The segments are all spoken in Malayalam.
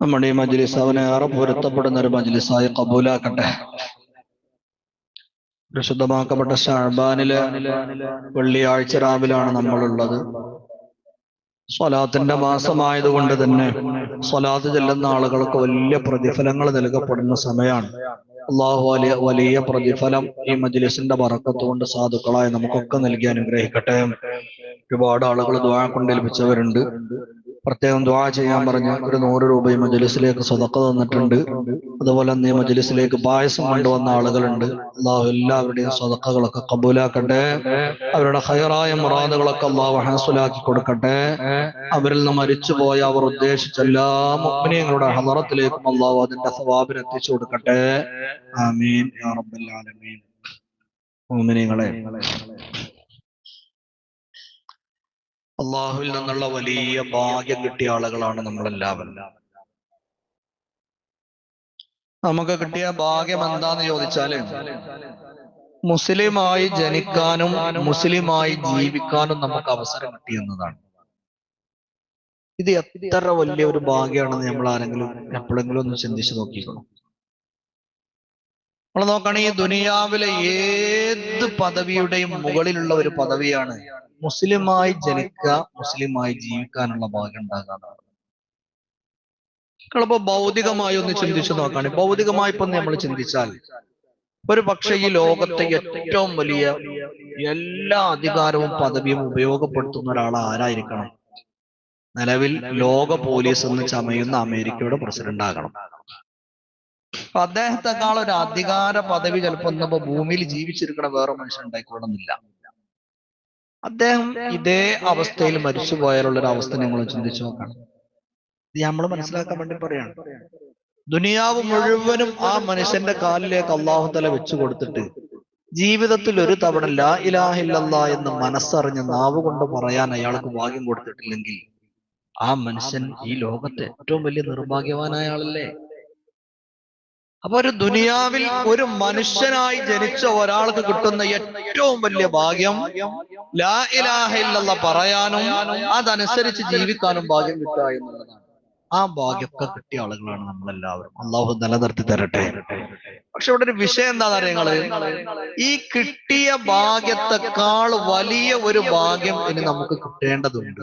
നമ്മുടെ ഈ മജ്ലിസ് അവനെ അറബ് പൊരുത്തപ്പെടുന്ന ഒരു മജ്ലിസായി കബൂലാക്കട്ടെ. പ്രശുദ്ധമാക്കപ്പെട്ട ഷാബാനിലെ വെള്ളിയാഴ്ച രാവിലാണ് നമ്മളുള്ളത്. സ്വലാത്തിന്റെ മാസമായതുകൊണ്ട് തന്നെ സ്വലാത്ത് ചെല്ലുന്ന ആളുകൾക്ക് വലിയ പ്രതിഫലങ്ങൾ നൽകപ്പെടുന്ന സമയമാണ്. അള്ളാഹു വലിയ വലിയ പ്രതിഫലം ഈ മജ്ലിസിന്റെ പറക്കത്തുകൊണ്ട് സാധുക്കളായി നമുക്കൊക്കെ നൽകി അനുഗ്രഹിക്കട്ടെ. ഒരുപാട് ആളുകൾ ദ്വാ കൊണ്ട് ലഭിച്ചവരുണ്ട് പ്രത്യേകം ദ്വാ ചെയ്യാൻ പറഞ്ഞ് ഒരു നൂറ് രൂപയും മജലിസിലേക്ക് സ്വതക്ക തന്നിട്ടുണ്ട്. അതുപോലെ തന്നെ മജലിസിലേക്ക് പായസം കൊണ്ടുവന്ന ആളുകളുണ്ട്. അള്ളാഹു എല്ലാവരുടെയും സ്വതക്കകളൊക്കെ കബൂലാക്കട്ടെ. അവരുടെ ഹയറായ മുറാദുകളൊക്കെ അള്ളാഹു ഹാസുലാക്കി കൊടുക്കട്ടെ. അവരിൽ നിന്ന് മരിച്ചുപോയ അവർ ഉദ്ദേശിച്ച എല്ലാ മുഗ്നീയങ്ങളുടെ ഹലറത്തിലേക്കും അള്ളാഹു അതിന്റെ സവാബിന് എത്തിച്ചു കൊടുക്കട്ടെ. ആമീൻ. യാ റബ്ബൽ ആലമീൻ. മുഅ്മിനീങ്ങളെ. അള്ളാഹുവിൽ നിന്നുള്ള വലിയ ഭാഗ്യം കിട്ടിയ ആളുകളാണ് നമ്മളെല്ലാവരും. നമുക്ക് കിട്ടിയ ഭാഗ്യം എന്താന്ന് ചോദിച്ചാൽ മുസ്ലിമായി ജനിക്കാനും മുസ്ലിമായി ജീവിക്കാനും നമുക്ക് അവസരം കിട്ടി എന്നതാണ്. ഇത് എത്ര വലിയ ഒരു ഭാഗ്യമാണെന്ന് നമ്മൾ ആരെങ്കിലും എപ്പോഴെങ്കിലും ഒന്ന് ചിന്തിച്ചു നോക്കിക്കണം. നമ്മൾ നോക്കുകയാണെങ്കിൽ ദുനിയാവിലെ ഏത് പദവിയുടെയും മുകളിലുള്ള ഒരു പദവിയാണ് മുസ്ലിമായി ജനിക്കുക മുസ്ലിമായി ജീവിക്കാനുള്ള ഭാഗ്യം ഉണ്ടാകാനാണ് നിങ്ങളിപ്പോ ഭൗതികമായി ഒന്ന് ചിന്തിച്ചു നോക്കാണ്. ഭൗതികമായി ഇപ്പൊ നമ്മൾ ചിന്തിച്ചാൽ ഒരു പക്ഷെ ഈ ലോകത്തെ ഏറ്റവും വലിയ എല്ലാ അധികാരവും പദവിയും ഉപയോഗപ്പെടുത്തുന്ന ഒരാൾ ആരായിരിക്കണം? നിലവിൽ ലോക പോലീസ് എന്ന് ചമയുന്ന അമേരിക്കയുടെ പ്രസിഡന്റ് ആകണം. അപ്പൊ അദ്ദേഹത്തെക്കാൾ ഒരു അധികാര പദവി ചിലപ്പോ ഇന്നിപ്പോ ഭൂമിയിൽ ജീവിച്ചിരിക്കണ വേറെ മനുഷ്യൻ ഉണ്ടായിക്കൊള്ളുന്നില്ല അദ്ദേഹം ഇതേ അവസ്ഥയിൽ മരിച്ചു പോയാലുള്ള ഒരു അവസ്ഥ നിങ്ങൾ ചിന്തിച്ചു നോക്കണം ഇത് നമ്മൾ മനസ്സിലാക്കാൻ വേണ്ടി പറയാണ്. ദുനിയാവ് മുഴുവനും ആ മനുഷ്യന്റെ കാലിലേക്ക് അള്ളാഹു തല വെച്ചു കൊടുത്തിട്ട് ജീവിതത്തിൽ ഒരു തവണ ലാ ഇലാഹില്ല എന്ന് മനസ്സറിഞ്ഞ് നാവ് കൊണ്ട് പറയാൻ അയാൾക്ക് ഭാഗ്യം കൊടുത്തിട്ടില്ലെങ്കിൽ ആ മനുഷ്യൻ ഈ ലോകത്തെ ഏറ്റവും വലിയ നിർഭാഗ്യവാനായ ആളല്ലേ? അപ്പൊ ഒരു ദുനിയാവിൽ ഒരു മനുഷ്യനായി ജനിച്ച ഒരാൾക്ക് കിട്ടുന്ന ഏറ്റവും വലിയ ഭാഗ്യം ലാ ഇലാഹ പറയാനും അതനുസരിച്ച് ജീവിക്കാനും ഭാഗ്യം കിട്ടുക എന്നുള്ളതാണ്. ആ ഭാഗ്യമൊക്കെ കിട്ടിയ ആളുകളാണ് നമ്മളെല്ലാവരും. അള്ളാഹു നിലനിർത്തി തരട്ടെ. പക്ഷെ ഇവിടെ ഒരു വിഷയം എന്താണെന്ന് അറിയങ്ങൾ ഈ കിട്ടിയ ഭാഗ്യത്തെക്കാൾ വലിയ ഒരു ഭാഗ്യം ഇനി നമുക്ക് കിട്ടേണ്ടതുണ്ട്.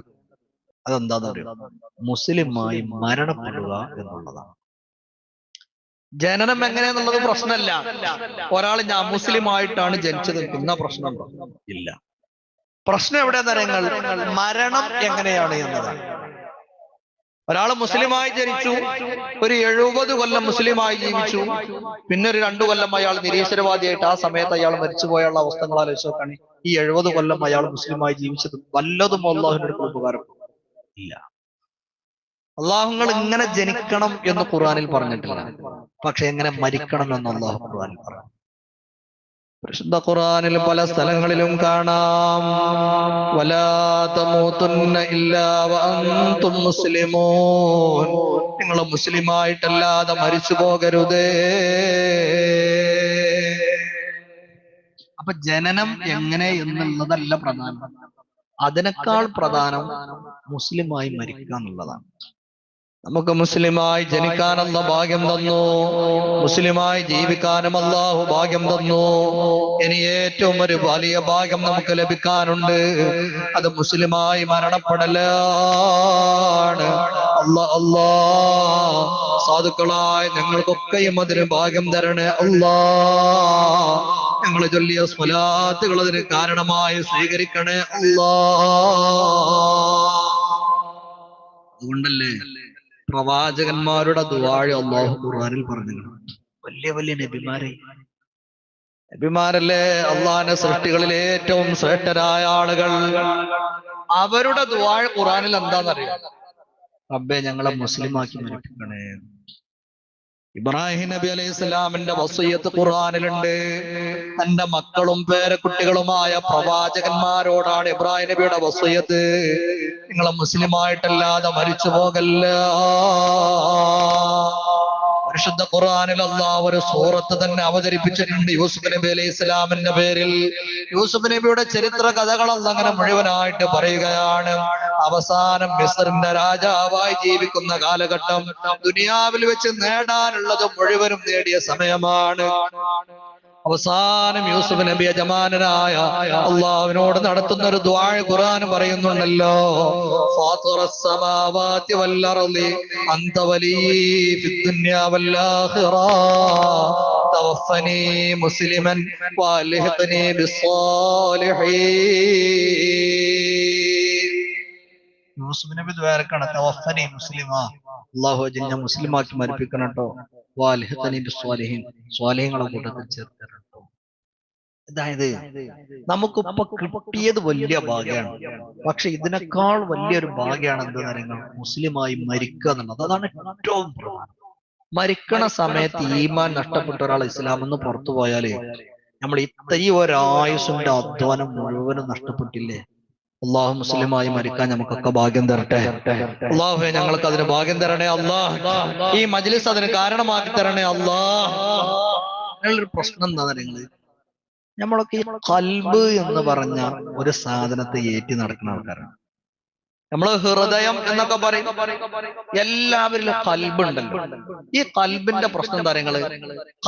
അതെന്താന്ന് അറിയാം? മുസ്ലിമായി മരണപ്പെടുക എന്നുള്ളതാണ്. ജനനം എങ്ങനെയെന്നുള്ളത് പ്രശ്നമല്ല. ഒരാൾ ഞാൻ മുസ്ലിം ആയിട്ടാണ് ജനിച്ചത് എന്ന പ്രശ്നം ഇല്ല. പ്രശ്നം എവിടെ നിങ്ങൾ മരണം എങ്ങനെയാണ് എന്നതാണ് ഒരാൾ മുസ്ലിമായി ജനിച്ചു ഒരു എഴുപത് കൊല്ലം മുസ്ലിമായി ജീവിച്ചു പിന്നെ ഒരു രണ്ടു കൊല്ലം അയാൾ നിരീശ്വരവാദിയായിട്ട് ആ സമയത്ത് അയാൾ മരിച്ചുപോയുള്ള അവസ്ഥകൾ ആലോചിച്ചോക്കാണ് ഈ എഴുപത് കൊല്ലം അയാൾ മുസ്ലിമായി ജീവിച്ചത്. വല്ലതും അള്ളാഹുവിന്റെ ഉപകാരം? ഇല്ല. അള്ളാഹുങ്ങൾ ഇങ്ങനെ ജനിക്കണം എന്ന് ഖുർആനിൽ പറഞ്ഞിട്ടില്ല. പക്ഷെ എങ്ങനെ മരിക്കണം എന്ന് അള്ളാഹു ഖുറാനിൽ പറഞ്ഞു. പരിശുദ്ധ ഖുർആനിൽ പല സ്ഥലങ്ങളിലും കാണാം. മുസ്ലിമൂൻ. നിങ്ങൾ മുസ്ലിമായിട്ടല്ലാതെ മരിച്ചു പോകരുതേ. അപ്പൊ ജനനം എങ്ങനെ എന്നുള്ളതല്ല പ്രധാനം അതിനേക്കാൾ പ്രധാനം മുസ്ലിമായി മരിക്കുക എന്നുള്ളതാണ്. നമുക്ക് മുസ്ലിമായി ജനിക്കാനുള്ള ഭാഗ്യം തന്നു. മുസ്ലിമായി ജീവിക്കാനും അള്ളാഹു ഭാഗ്യം തന്നു. ഇനി ഏറ്റവും ഒരു വലിയ ഭാഗ്യം നമുക്ക് ലഭിക്കാനുണ്ട്. അത് മുസ്ലിമായി മരണപ്പെടലാണ്. അല്ലാ അല്ലാ. സാധുക്കളായ ഞങ്ങൾക്കൊക്കെയും അതിന് ഭാഗ്യം തരണേ അല്ലാ. ഞങ്ങളെ ചൊല്ലിയ സ്വലാത്തുകൾ അതിന് കാരണമായി സ്വീകരിക്കണേ അല്ലാ. അതുകൊണ്ടല്ലേ പ്രവാചകന്മാരുടെ ദുവാഴ അള്ളാഹു ഖുർആനിൽ പറഞ്ഞു വലിയ വലിയ നബിമാരെ. നബിമാരല്ലേ അള്ളാഹിന്റെ സൃഷ്ടികളിലെ ഏറ്റവും ശ്രേഷ്ഠരായ ആളുകൾ. അവരുടെ ദുവാഴ ഖുർആനിൽ എന്താണെന്നറിയാം? റബ്ബെ ഞങ്ങളെ മുസ്ലിമാക്കി മരിപ്പിക്കണേ. ഇബ്രാഹിം നബി അലൈഹി സ്വലാമിന്റെ വസയ്യത്ത് ഖുർആാനിലുണ്ട്. തന്റെ മക്കളും പേരക്കുട്ടികളുമായ പ്രവാചകന്മാരോടാണ് ഇബ്രാഹിം നബിയുടെ വസയ്യത്ത് നിങ്ങളെ മുസ്ലിമായിട്ടല്ലാതെ മരിച്ചു പോകല്ല. പരിശുദ്ധ ഖുർആനിൽ അള്ളാഹ് ഒരു സൂറത്ത് തന്നെ അവതരിപ്പിച്ചിട്ടുണ്ട്. യൂസുഫ് നബി അലൈഹി ഇസ്ലാമിന്റെ പേരിൽ. യൂസുഫ് നബിയുടെ ചരിത്ര കഥകൾ അങ്ങനെ മുഴുവനായിട്ട് പറയുകയാണ്. അവസാനം മിസറിന്റെ രാജാവായി ജീവിക്കുന്ന കാലഘട്ടം ദുനിയാവിൽ വെച്ച് നേടാനുള്ളത് മുഴുവനും നേടിയ സമയമാണ്. അവസാനം യൂസുഫ് നബി യജമാനനായ അള്ളാഹുവിനോട് നടത്തുന്ന ഒരു ദ്വാഴ ഖുർആൻ പറയുന്നുണ്ടല്ലോ. അന്ത വലി യൂസുഫ് നബി ദ്വാരക്കാണ് തവഫനി മുസ്ലിമാ. അള്ളാഹു മുസ്ലിമാക്കി മരിപ്പിക്കണം കേട്ടോ സ്വാലിഹ്യങ്ങളെ കൂട്ടത്തിൽ ചേർത്തിട്ടുണ്ടോ. അതായത് നമുക്കിപ്പൊ കിട്ടിയത് വലിയ ഭാഗ്യമാണ് പക്ഷെ ഇതിനേക്കാൾ വലിയൊരു ഭാഗ്യമാണ് എന്ത് നിങ്ങൾ മുസ്ലിമായി മരിക്കുക എന്നുള്ളത്. അതാണ് ഏറ്റവും മരിക്കണ സമയത്ത് ഈമാൻ നഷ്ടപ്പെട്ട ഒരാൾ ഇസ്ലാം എന്ന് പുറത്തു പോയാൽ നമ്മൾ ഇത്രയും ഒരായുസിന്റെ അധ്വാനം മുഴുവനും നഷ്ടപ്പെട്ടില്ലേ? അള്ളാഹു മുസ്ലിമായി മരിക്കാൻ നമുക്കൊക്കെ ഭാഗ്യം തരട്ടെ. അള്ളാഹു ഞങ്ങൾക്ക് അതിന് ഭാഗ്യം തരണേ അള്ളാഹ് ഈ മജ്ലിസ് അതിന് കാരണമാക്കി തരണേ അള്ളാഹ് ഒരു പ്രശ്നം എന്താ നിങ്ങൾ? നമ്മളൊക്കെ ഈ കൽബ് എന്ന് പറഞ്ഞ ഒരു സാധനത്തെ ഏറ്റി നടക്കുന്ന ആൾക്കാരാണ്. നമ്മൾ ഹൃദയം എന്നൊക്കെ പറയും. എല്ലാവരിലും കൽബ് ഉണ്ടല്ലോ. ഈ കൽബിന്റെ പ്രശ്നം എന്താ നിങ്ങൾ?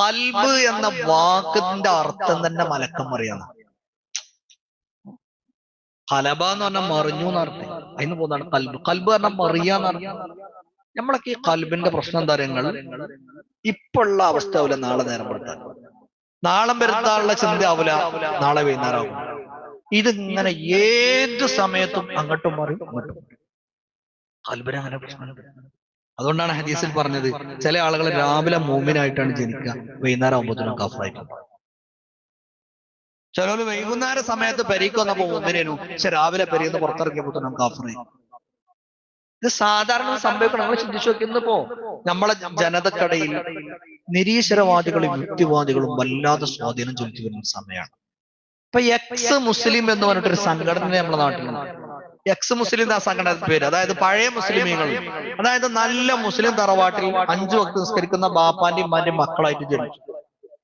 കൽബ് എന്ന വാക്കിന്റെ അർത്ഥം തന്നെ മലക്കം അറിയാം കലബ എന്ന് പറഞ്ഞാൽ മറിഞ്ഞു എന്നർത്ഥം അതിന് പോകുന്നതാണ് കൽബ്. കൽബ് പറഞ്ഞാൽ എന്നാണ് നമ്മളൊക്കെ ഈ കൽബിന്റെ പ്രശ്നം എന്താ പറയുക ഇപ്പുള്ള അവസ്ഥ ആവില്ല നാളെ നേരം പെടുത്താൻ നാളെ വരുത്താനുള്ള ചിന്ത ആവില്ല നാളെ വൈകുന്നേരം ഇതിങ്ങനെ ഏത് സമയത്തും അങ്ങോട്ടും മാറി അങ്ങോട്ടും കൽബിന് അങ്ങനെ പ്രശ്നമുണ്ട് അതുകൊണ്ടാണ് ഹദീസിൽ പറഞ്ഞത് ചില ആളുകൾ രാവിലെ മൂമിനായിട്ടാണ് ജനിക്കുക വൈകുന്നേരം ആകുമ്പോഴത്തേനും കാഫറായിട്ട് ചിലര് വൈകുന്നേര സമയത്ത് പെരീക്ക് വന്നപ്പോ ഒന്നിനു പക്ഷെ രാവിലെ പെരീന്ന് പുറത്തിറങ്ങിയപ്പോഴത്തേനും കാഫറായി ഇത് സാധാരണ സംഭവിക്കണം. നമ്മൾ ചിന്തിച്ചു നോക്കിന്നിപ്പോ നമ്മളെ ജനതക്കടയിൽ നിരീശ്വരവാദികളും യുക്തിവാദികളും വല്ലാതെ സ്വാധീനം ചെലുത്തി വരുന്ന സമയമാണ്. ഇപ്പൊ എക്സ് മുസ്ലിം എന്ന് പറഞ്ഞിട്ടൊരു സംഘടന നമ്മുടെ നാട്ടിലുണ്ട് എക്സ് മുസ്ലിം ആ സംഘടന പേര്. അതായത് പഴയ മുസ്ലിമീങ്ങൾ. അതായത് നല്ല മുസ്ലിം തറവാട്ടിൽ അഞ്ചു വക്ത് നിസ്കരിക്കുന്ന ബാപ്പാന്റെയും ഉമ്മാന്റെയും മക്കളായിട്ട് ജനിച്ചു.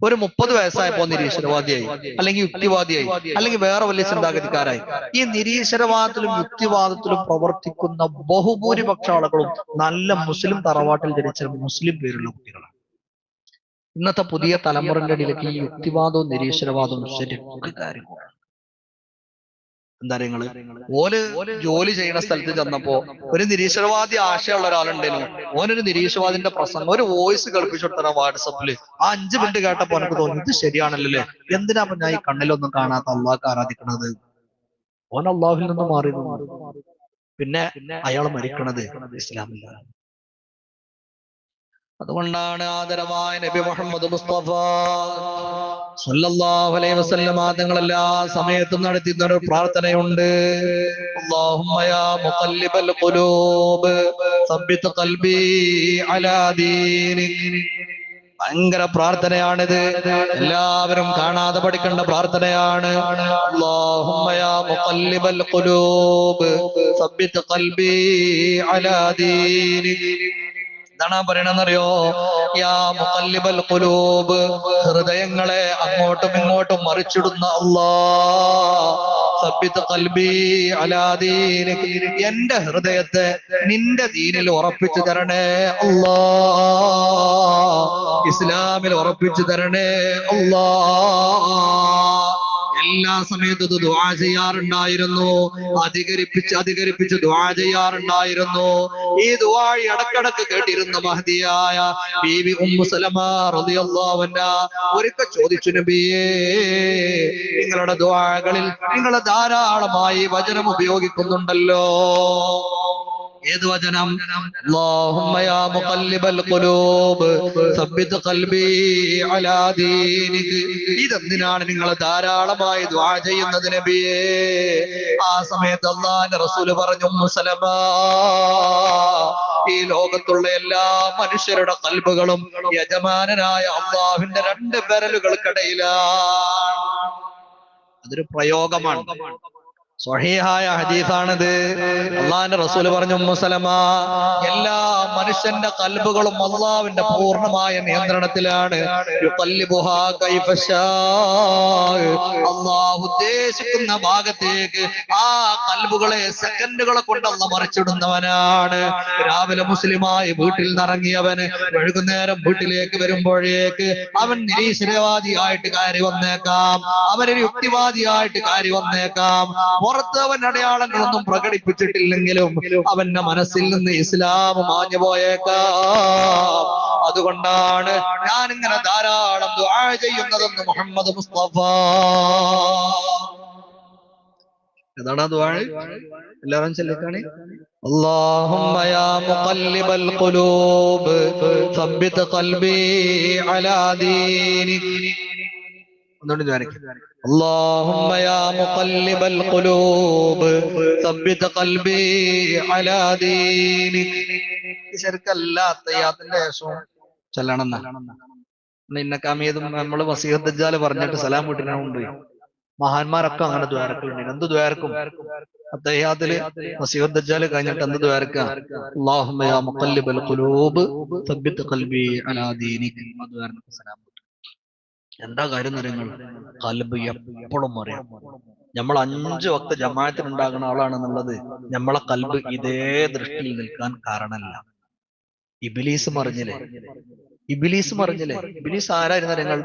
ഒരു മുപ്പത് വയസ്സായപ്പോ നിരീശ്വരവാദിയായി. അല്ലെങ്കിൽ യുക്തിവാദിയായി. അല്ലെങ്കിൽ വേറെ വലിയ ചിന്താഗതിക്കാരായി. ഈ നിരീശ്വരവാദത്തിലും യുക്തിവാദത്തിലും പ്രവർത്തിക്കുന്ന ബഹുഭൂരിപക്ഷ ആളുകളും നല്ല മുസ്ലിം തറവാട്ടിൽ ജനിച്ച മുസ്ലിം പേരുള്ള കുട്ടികളാണ്. ഇന്നത്തെ പുതിയ തലമുറയുടെ ഇടയിലേക്ക് ഈ യുക്തിവാദവും നിരീശ്വരവാദവും ശരിക്കും കാര്യങ്ങളാണ് എന്താ പറയുക ഓൽ ജോലി ചെയ്യുന്ന സ്ഥലത്ത് ചെന്നപ്പോ ഒരു നിരീശ്വരവാദി ആശയമുള്ള ഒരാളുണ്ടായിരുന്നു ഓനൊരു നിരീശ്വരവാദിന്റെ പ്രസംഗം. ഒരു വോയിസ് കേൾപ്പിച്ചു കൊടുത്തറ വാട്സപ്പിൽ ആ അഞ്ചു മിനിറ്റ് കേട്ടപ്പോ എനിക്ക് തോന്നി ഇത് ശരിയാണല്ലോ. എന്തിനാ ഞാൻ ഈ കണ്ണിലൊന്നും കാണാത്ത അള്ളാഹ് ആരാധിക്കണത്? ഓൻ അള്ളാഹുവിൽ നിന്ന് മാറി പിന്നെ അയാൾ മരിക്കണത് ഇസ്ലാമില്ല അതുകൊണ്ടാണ് ആദരവായ നബി മുഹമ്മദ് മുസ്തഫ സല്ലല്ലാഹു അലൈഹി വസല്ലം ആദങ്ങൾ എല്ലാ സമയത്തും നടത്തുന്ന ഒരു പ്രാർത്ഥനയുണ്ട്. അല്ലാഹുമ്മ യാ മുഖല്ലിബൽ ഖുലൂബ് സബ്ബിത് ഖൽബി അലാ ദീനിക്. ഭയങ്കര പ്രാർത്ഥനയാണിത്. എല്ലാവരും കാണാതെ പഠിക്കേണ്ട പ്രാർത്ഥനയാണ്. അല്ലാഹുമ്മ യാ മുഖല്ലിബൽ ഖുലൂബ് സബ്ബിത് ഖൽബി അലാ ദീനിക്. എന്താണ് പറയണെന്നറിയോ യാ മുഖല്ലിബൽ ഹൃദയങ്ങളെ അങ്ങോട്ടും ഇങ്ങോട്ടും മറിച്ചിടുന്ന എന്റെ ഹൃദയത്തെ നിന്റെ ദീനിൽ ഉറപ്പിച്ചു തരണേ അല്ലാ ഇസ്ലാമിൽ ഉറപ്പിച്ചു തരണേ അല്ലാ എല്ലാ സമയത്തും ഇത് ദുആ ചെയ്യാറുണ്ടായിരുന്നു. അധികരിപ്പിച്ച് അധികരിപ്പിച്ച് ദുആ ചെയ്യാറുണ്ടായിരുന്നു. ഈ ദുആ ഇടക്കിടക്ക് കേട്ടിരുന്ന മഹതിയായ ബീവി ഒരിക്കൽ ചോദിച്ചു നബിയേ നിങ്ങളുടെ ദുആകളിൽ നിങ്ങൾ ധാരാളമായി വചനം ഉപയോഗിക്കുന്നുണ്ടല്ലോ. ഏത് വചനം? ഇതെന്തിനാണ് നിങ്ങൾ ധാരാളമായി ദുആ ചെയ്യുന്നത് നബിയേ? ആ സമയത്ത് അല്ലാഹുവിന്റെ റസൂൽ പറഞ്ഞു ഉമ്മു ഈ ലോകത്തുള്ള എല്ലാ മനുഷ്യരുടെ കൽബുകളും യജമാനനായ അള്ളാഹുവിന്റെ രണ്ട് വിരലുകൾക്കിടയിലാണ്. അതൊരു പ്രയോഗമാണ്. സ്വഹീഹായ ഹദീസാണിത്. അള്ളാഹിന്റെ റസൂൽ പറഞ്ഞു ഉമ്മു സലമ എല്ലാ മനുഷ്യന്റെ കൽബുകളും അള്ളാവിന്റെ പൂർണമായ നിയന്ത്രണത്തിലാണ്. അല്ലാഹു ഉദ്ദേശിക്കുന്ന ഭാഗത്തേക്ക് ആ കൽബുകളെ സെക്കൻഡുകളെ കൊണ്ട് അള്ള മറിച്ചിടുന്നവനാണ്. രാവിലെ മുസ്ലിമായി വീട്ടിൽ നിറങ്ങിയവന് വൈകുന്നേരം വീട്ടിലേക്ക് വരുമ്പോഴേക്ക് അവൻ നിരീശ്വരവാദിയായിട്ട് കയറി വന്നേക്കാം. അവനൊരു യുക്തിവാദിയായിട്ട് കയറി വന്നേക്കാം. പുറത്ത് അവൻ അടയാളങ്ങളൊന്നും പ്രകടിപ്പിച്ചിട്ടില്ലെങ്കിലും അവന്റെ മനസ്സിൽ നിന്ന് ഇസ്ലാം മാഞ്ഞു പോയേക്കാം അതുകൊണ്ടാണ് ഞാൻ ഇങ്ങനെ ധാരാളം ദുആ ചെയ്യുന്നതെന്ന് മുഹമ്മദ് മുസ്തഫ ഏതാണ് ദുആ എല്ലാവരും ചൊല്ലിക്കാണി اللهم يا مقلب القلوب ثبت قلبي على دينك ഒന്നുകൂടി ദ്വാരക്ക് اللهم يا مقلب القلوب ثبت قلبي على دينك ശരിക്കല്ലാത്ത യാത്തിന്റെ ശേഷവും ചെല്ലണം ഇന്നക്കാമിയതും നമ്മൾ വസീഹദ്ജാല് പറഞ്ഞിട്ട് സലാം വീട്ടിനെ കൊണ്ടുപോയി മഹാന്മാരൊക്കെ അങ്ങനെ ദ്വാരക്കുണ്ട് എന്ത് ദ്വാരക്കും അദ്ദേഹത്തില് വസീഹദ്ജാല് കഴിഞ്ഞിട്ട് എന്ത് ദ്വാരക്ക اللهم يا مقلب القلوب ثبت قلبي على دينك ആ ദ്വാരക്ക് സലാം വീട്ടും. എന്താ കാര്യം നിങ്ങൾ കൽബ് എപ്പോഴും അറിയാം. നമ്മൾ അഞ്ചു വക്ത ജമാഅത്തിന് ഉണ്ടാകുന്ന ആളാണെന്നുള്ളത് നമ്മളെ കൽബ് ഇതേ ദൃഷ്ടിയിൽ നിൽക്കാൻ കാരണമല്ല. ഇബിലീസ് മറിഞ്ഞില്ലേ? ഇബിലീസ് മറിഞ്ഞില്ലേ? ഇബിലീസ് ആരായിരുന്ന നിങ്ങൾ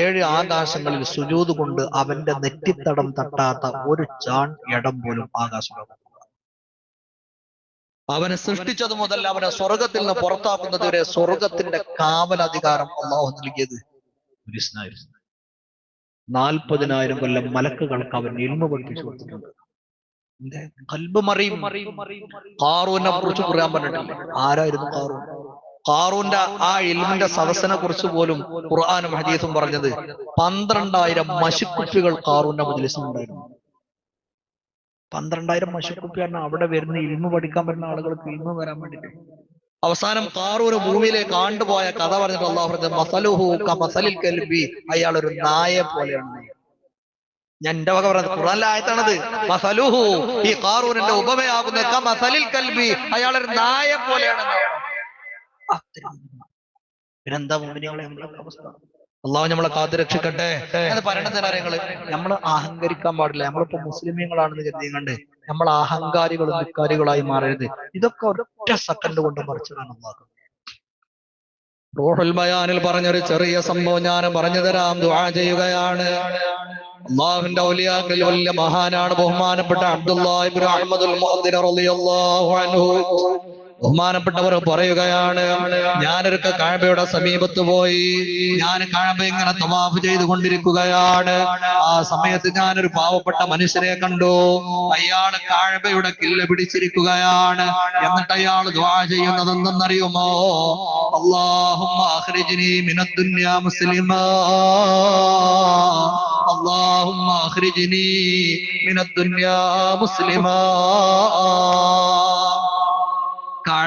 ഏഴ് ആകാശങ്ങളിൽ സുജൂത് കൊണ്ട് അവന്റെ നെറ്റിത്തടം തട്ടാത്ത ഒരു ചാൺ ഇടം പോലും ആകാശം അവനെ സൃഷ്ടിച്ചത് മുതൽ അവനെ സ്വർഗത്തിൽ നിന്ന് പുറത്താക്കുന്നത് വരെ സ്വർഗത്തിന്റെ കാവലധികാരം അള്ളാഹു നൽകിയത് ഇബ്ലീസിനായിരുന്നു നാൽപ്പതിനായിരം കൊല്ലം മലക്കുകൾക്ക് അവൻ ഇൽമ പഠിപ്പിച്ചു കൊടുത്തിട്ടുണ്ട്? കൽബ് മറിയും കാറൂനെ കുറിച്ച് പറയാൻ പറഞ്ഞിട്ടില്ല ആരായിരുന്നു കാറു കാറൂന്റെ ആ ഇൽമിന്റെ സദസ്സിനെ കുറിച്ച് പോലും ഖുർആാനും ഹദീസും പറഞ്ഞത് പന്ത്രണ്ടായിരം മശുക്കുപ്പികൾ കാറൂന്റെ മജിലിസിനുണ്ടായിരുന്നു പന്ത്രണ്ടായിരം മഷിക്കുപ്പിയാണ് അവിടെ വരുന്ന ഇൽമ പഠിക്കാൻ വരുന്ന ആളുകൾക്ക് ഇൽമ വരാൻ വേണ്ടിട്ട് അവസാനം കാറൂര് ഭൂമിയിലേക്ക് ആണ്ടുപോയ കഥ പറഞ്ഞിട്ട് അള്ളാഹു മസലുഹു കൽബി അയാൾ ഒരു നായെ പോലെയാണ്. ഞാൻ എന്റെ വക പറഞ്ഞത് ഖുറാനിലെ ആയത്താണത്. മസലുഹു ഈ കാറൂരിന്റെ ഉപമയാകുന്ന മസലിൽ കൽബി അയാൾ ഒരു നായെ പോലെയാണ്. പിന്നെന്താ അവസ്ഥ? അള്ളാഹു നമ്മളെ കാത്തു രക്ഷിക്കട്ടെ അത് പറയണത് കാര്യങ്ങൾ നമ്മൾ അഹങ്കരിക്കാൻ പാടില്ല. നമ്മളിപ്പോ മുസ്ലിമീങ്ങളാണെന്ന് കരുതിയങ്ങണ്ട് നമ്മൾ അഹങ്കാരികളും ധിക്കാരികളായി മാറരുത്. ഇതൊക്കെ ഒരൊറ്റ സെക്കൻഡ് കൊണ്ട് മറിച്ചതാണ് അള്ളാഹു. റോഹുൽ ബയാനിൽ പറഞ്ഞൊരു ചെറിയ സംഭവം ഞാൻ പറഞ്ഞു തരാം. ദുആ ചെയ്യുകയാണ്. അള്ളാഹുവിന്റെ ഔലിയാക്കളിൽ വലിയ മഹാനാണ് ബഹുമാനപ്പെട്ട അബ്ദുല്ലാഹിബ്നു അഹ്മദുൽ മുഅദ്ദിൻ റളിയല്ലാഹു അൻഹു. ബഹുമാനപ്പെട്ടവർ പറയുകയാണ് ഞാനൊരുക്ക കാഴ്ബയുടെ സമീപത്ത് പോയി. ഞാൻ കാഴ്ബ ഇങ്ങനെ തവാഫ് ചെയ്തുകൊണ്ടിരിക്കുകയാണ്. ആ സമയത്ത് ഞാനൊരു പാവപ്പെട്ട മനുഷ്യരെ കണ്ടു. അയാൾ കാഴ്ബയുടെ കില്ല പിടിച്ചിരിക്കുകയാണ്. എന്നിട്ട് അയാൾ ദ്വാ ചെയ്യുന്നത് എന്തെന്നറിയുമോ അള്ളാഹും മിനദ് ദുനിയാ മുസ്ലിമാ.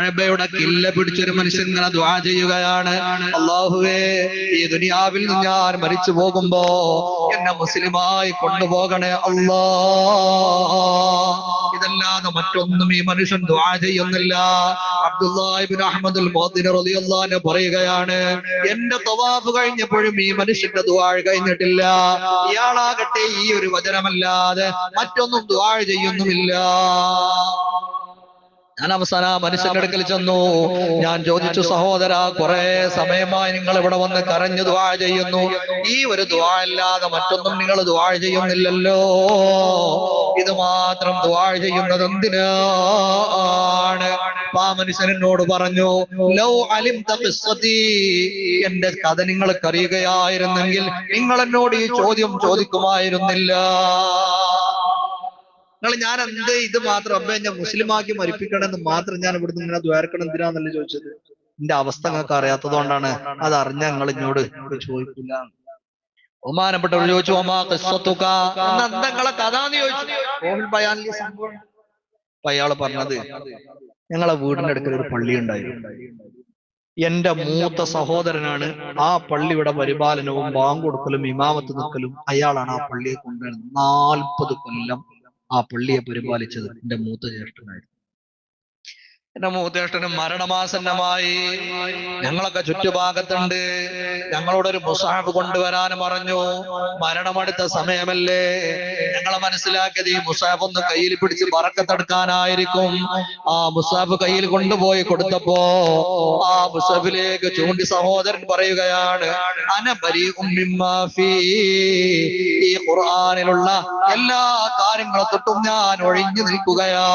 കാഴബയുടെ കില്ല പിടിച്ചൊരു മനുഷ്യൻ ഇങ്ങനെ ദ്വാ ചെയ്യുകയാണ്. അള്ളാഹുവേ ഈ ദുനിയാവിൽ ഞാൻ മരിച്ചു പോകുമ്പോ എന്നെ മുസ്ലിമായി കൊണ്ടുപോകണേ അള്ളാ ഇതല്ലാതെ മറ്റൊന്നും ഈ മനുഷ്യൻ ദ്വാ ചെയ്യുന്നില്ല. അബ്ദുല്ലാഹിബിൻ റളിയല്ലാഹു പറയുകയാണ് എന്റെ തവാഫ് കഴിഞ്ഞപ്പോഴും ഈ മനുഷ്യന്റെ ദ്വാ കഴിഞ്ഞിട്ടില്ല. ഇയാളാകട്ടെ ഈ ഒരു വചനമല്ലാതെ മറ്റൊന്നും ദ്വാ ചെയ്യുന്നുമില്ല. ഞാൻ അവസാന മനുഷ്യന്റെ അടുക്കൽ ചെന്നു. ഞാൻ ചോദിച്ചു സഹോദര കുറെ സമയമായി നിങ്ങൾ ഇവിടെ വന്ന് കരഞ്ഞു ദ്വാ ചെയ്യുന്നു. ഈ ഒരു ദ്വാ അല്ലാതെ മറ്റൊന്നും നിങ്ങൾ ദ്വാ ചെയ്യുന്നില്ലല്ലോ. ഇത് മാത്രം ദ്വാ ചെയ്യുന്നത് എന്തിനാണ്? ആ മനുഷ്യൻ എന്നോട് പറഞ്ഞു ലൗ അലിം എന്റെ കഥ നിങ്ങൾക്ക് അറിയുകയായിരുന്നെങ്കിൽ നിങ്ങൾ എന്നോട് ഈ ചോദ്യം ചോദിക്കുമായിരുന്നില്ല. നിങ്ങൾ ഞാൻ എന്ത് ഇത് മാത്രം അമ്മ ഞാൻ മുസ്ലിമാക്കി മരിപ്പിക്കണമെന്ന് മാത്രം ഞാൻ ഇവിടുന്ന് ഇങ്ങനെ ദ്വാരക്കണം എന്തിനാന്നല്ലേ ചോദിച്ചത്? എന്റെ അവസ്ഥ നിങ്ങൾക്ക് അറിയാത്തത് കൊണ്ടാണ് അത് അറിഞ്ഞ നിങ്ങൾ ഇങ്ങോട് ഇങ്ങോട്ട് ചോദിക്കില്ല. ബഹുമാനപ്പെട്ടവർ ചോദിച്ചു ഒമാ എന്നാ എന്താ നിങ്ങളെ എന്ന് ചോദിച്ചു. സംഭവം. അപ്പൊ അയാൾ പറഞ്ഞത് ഞങ്ങളെ വീടിന്റെ അടുക്കൽ ഒരു പള്ളി ഉണ്ടായിരുന്നു. എന്റെ മൂത്ത സഹോദരനാണ് ആ പള്ളിയുടെ പരിപാലനവും ബാങ്ക് കൊടുക്കലും ഇമാമത്ത് നിൽക്കലും അയാളാണ് ആ പള്ളിയെ കൊണ്ടുവരുന്നത്. നാൽപ്പത് കൊല്ലം ആ പള്ളിയെ പരിപാലിച്ചത് എന്റെ മൂത്ത ജ്യേഷ്ഠനായിരുന്നു എന്റെ മൂത്തേഷ്ടന് മരണമാസന്നമായി. ഞങ്ങളൊക്കെ ചുറ്റുഭാഗത്തുണ്ട്. ഞങ്ങളോടൊരു മുസാഫ് കൊണ്ടുവരാൻ പറഞ്ഞു. മരണമടുത്ത സമയമല്ലേ? ഞങ്ങളെ മനസ്സിലാക്കിയത് ഈ മുസാഫ് ഒന്ന് കയ്യിൽ പിടിച്ച് പറക്കത്തെടുക്കാനായിരിക്കും ആ മുസാഫ് കയ്യിൽ കൊണ്ടുപോയി കൊടുത്തപ്പോ ആ മുസാഫിലേക്ക് ചൂണ്ടി സഹോദരൻ പറയുകയാണ് ഉമ്മിമാഫി ഈ ഖുർആനിലുള്ള എല്ലാ കാര്യങ്ങളെ തൊട്ടും ഞാൻ ഒഴിഞ്ഞു നിൽക്കുകയാ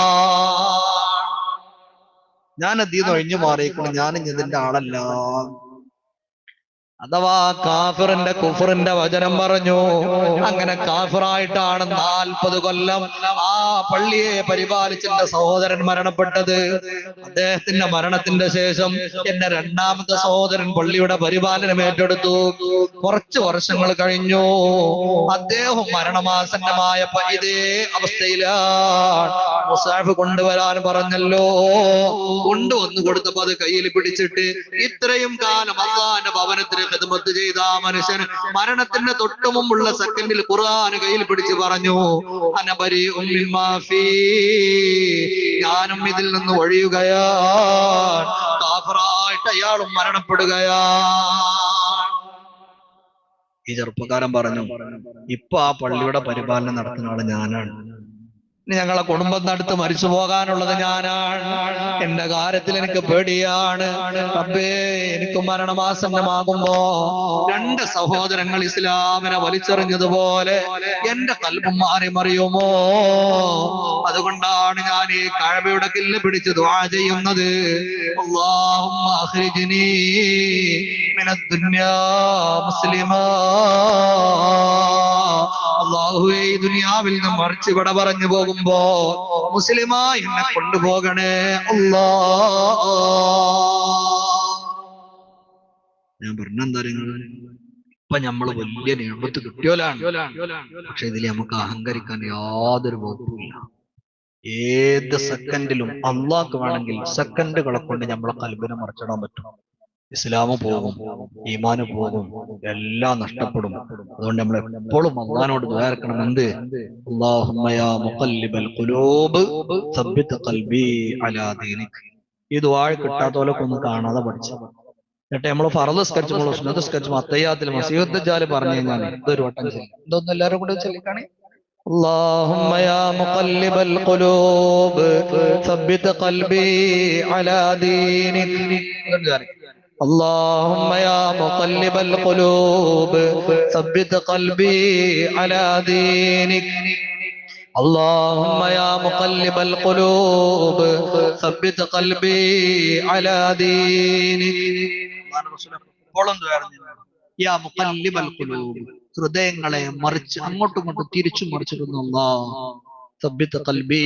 ഞാൻ അതീന്ന് ഒഴിഞ്ഞു മാറിയിരിക്കണം ഞാൻ ഇതിന്റെ ആളല്ല. അഥവാ കാഫിറിന്റെ കുഫറിന്റെ വചനം പറഞ്ഞു. അങ്ങനെ കാഫിറായിട്ടാണ് നാൽപ്പത് കൊല്ലം ആ പള്ളിയെ പരിപാലിച്ചെന്റെ സഹോദരൻ മരണപ്പെട്ടത്. അദ്ദേഹത്തിന്റെ മരണത്തിന്റെ ശേഷം എന്റെ രണ്ടാമത്തെ സഹോദരൻ പള്ളിയുടെ പരിപാലനം ഏറ്റെടുത്തു. കുറച്ച് വർഷങ്ങൾ കഴിഞ്ഞു. അദ്ദേഹം മരണമാസന്നമായപ്പോ ഇതേ അവസ്ഥയിലാണ്. മുസാഫ് കൊണ്ടുവരാൻ പറഞ്ഞല്ലോ. കൊണ്ടുവന്നു കൊടുത്തപ്പോ അത് കയ്യിൽ പിടിച്ചിട്ട് ഇത്രയും കാലം അള്ളാന്റെ ഭവനത്തിന് ഹിദ്മത്ത് ചെയ്ത ആ മനുഷ്യൻ മരണത്തിന്റെ തൊട്ടു മുമ്പുള്ള സെക്കൻഡിൽ ഖുർആൻ കയ്യിൽ പിടിച്ച് പറഞ്ഞു അനബരി ഞാനും ഇതിൽ നിന്ന് ഒഴിയുകയാണ്. കാഫറായിട്ട് അയാളും മരണപ്പെടുകയാ ഈ ചെറുപ്പക്കാരൻ പറഞ്ഞു ഇപ്പൊ ആ പള്ളിയുടെ പരിപാലനം നടത്തുന്ന ആൾ ഞാനാണ്. ഞങ്ങളെ കുടുംബം നടത്ത് മരിച്ചു പോകാനുള്ളത് ഞാനാണ് എന്റെ കാര്യത്തിൽ എനിക്ക് പേടിയാണ്. റബ്ബേ എനിക്ക് മരണമാസന്നമാകുമ്പോ രണ്ട് സഹോദരങ്ങൾ ഇസ്ലാമിനെ വലിച്ചെറിഞ്ഞതുപോലെ എന്റെ കൽപ്പം മാറി മറിയുമോ? അതുകൊണ്ടാണ് ഞാൻ ഈ കഴവയുടെ കില്ല് പിടിച്ച് ദ്വാ ചെയ്യുന്നത്. മുസ്ലിമാ. ഈ ദുനിയാവിൽ നിന്ന് മറിച്ച് ഇവിടെ പറഞ്ഞു പോകും. പോകുമ്പോ മുസ്ലിമായി എന്നെ കൊണ്ടുപോകണേ അല്ലാ. ഞാൻ പറഞ്ഞെന്താ നിങ്ങൾ ഇപ്പൊ നമ്മൾ വലിയ നിയമത്ത് കിട്ടിയോലാണ് പക്ഷെ ഇതിൽ നമുക്ക് അഹങ്കരിക്കാൻ യാതൊരു വകുപ്പില്ല ഏത് സെക്കൻഡിലും അള്ളാഹ് വേണമെങ്കിൽ സെക്കൻഡുകളെ കൊണ്ട് നമ്മളെ കൽബിനെ മറിച്ചിടാൻ പറ്റും. ഇസ്ലാമ് പോകും ഈമാന് പോകും എല്ലാം നഷ്ടപ്പെടും അതുകൊണ്ട് നമ്മൾ എപ്പോഴും അള്ളഹാനോട് ദ്വാരക്കണം എന്ത് അല്ലാഹുമ്മ യാ മുഖല്ലിബൽ ഖുലൂബ് സബ്ബിത് ഖൽബി അലാ ദീനിക് ഈ ദുആ കിട്ടാത്തോലൊക്കെ ഒന്ന് കാണാതെ പഠിച്ചു എന്നിട്ട് നമ്മൾ ഫറദ് സ്കെച്ച് നമ്മൾ സുന്നത്ത് സ്കെച്ച് അത്തയ്യാത്തിൽ മസീഹത്ത് ജാല് പറഞ്ഞു കഴിഞ്ഞാൽ ഇതൊരു വട്ടം ചെല്ലും ഇതൊന്നും എല്ലാവരും കൂടെ ചെല്ലിക്കാണേ اللهم يا مقلب القلوب ثبت قلبي على دينك اللهم يا مقلب القلوب ثبت قلبي على دينك اللهم يا مقلب القلوب ثبت قلبي على دينك യാ മുഖല്ലിബൽ ഖുലൂബ് ഹൃദയങ്ങളെ മറിച്ച് അങ്ങോട്ടും ഇങ്ങോട്ടും തിരിച്ചു മറിച്ചിടുന്നു സബ്യത്ത് കൽബി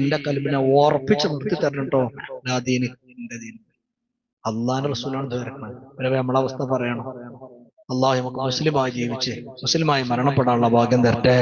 എന്റെ കൽബിനെ ഓർപ്പിച്ച് നിർത്തി തരണം കേട്ടോ ദീന് എന്റെ ദീന് അള്ളാന്റെ റസൂലാണ് ദ്വാരക്കണം നമ്മളെ അവസ്ഥ പറയണം. അള്ളാഹു നമുക്ക് മുസ്ലിമായി ജീവിച്ച് മുസ്ലിമായി മരണപ്പെടാനുള്ള ഭാഗ്യം തരട്ടെ.